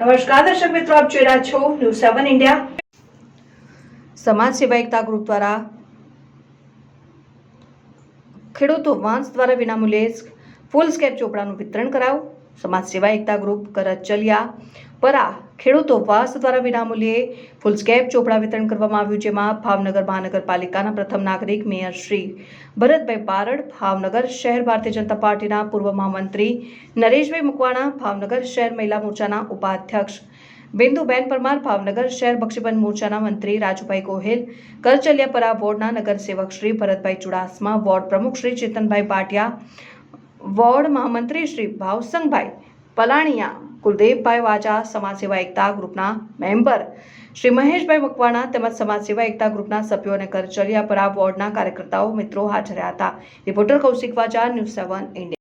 નમસ્કાર, દર્શક મિત્રો, આપ જોઈ રહ્યા છો ન્યૂઝ સેવન ઇન્ડિયા સમાજ સેવા એકતા ગ્રુપ દ્વારા ખેડૂતો વાંસ દ્વારા વિનામૂલ્યે ફૂલ સ્કેપ ચોપડાનું વિતરણ કરાયું. સમાજ સેવા એકતા ગ્રુપ, કરચલિયા પરા ખેડૂતો વાસ દ્વારા વિનામૂલ્યે ફૂલ સ્કેપ ચોપડા વિતરણ કરવામાં આવ્યું, જેમાં ભાવનગર મહાનગરપાલિકાના પ્રથમ નાગરિક મેયર શ્રી ભરતભાઈ પારડ ભાવનગર શહેર ભારતીય જનતા પાર્ટીના પૂર્વ મહામંત્રી નરેશભાઈ મુકવાણા, ભાવનગર શહેર મહિલા મોરચાના ઉપાધ્યક્ષ બિંદુબેન પરમાર, ભાવનગર શહેર બક્ષીબંધ મોરચાના મંત્રી રાજુભાઈ ગોહિલ કરચલિયાપરા વોર્ડના નગરસેવક શ્રી ભરતભાઈ ચુડાસમા, વોર્ડ પ્રમુખ શ્રી ચેતનભાઈ પાટિયા વોર્ડ મહામંત્રી શ્રી ભાવસંગભાઈ પલાણિયા, કુલદેવભાઈ વાજા સમાજ સેવા એકતા ગ્રુપના મેમ્બર. શ્રી મહેશભાઈ મકવાણા તેમજ સમાજ સેવા એકતા ગ્રુપના સભ્યો અને કરચલિયાપરા વોર્ડના કાર્યકર્તાઓ મિત્રો હાજર હતા. Reporter Kaushik Vaja, news seven India.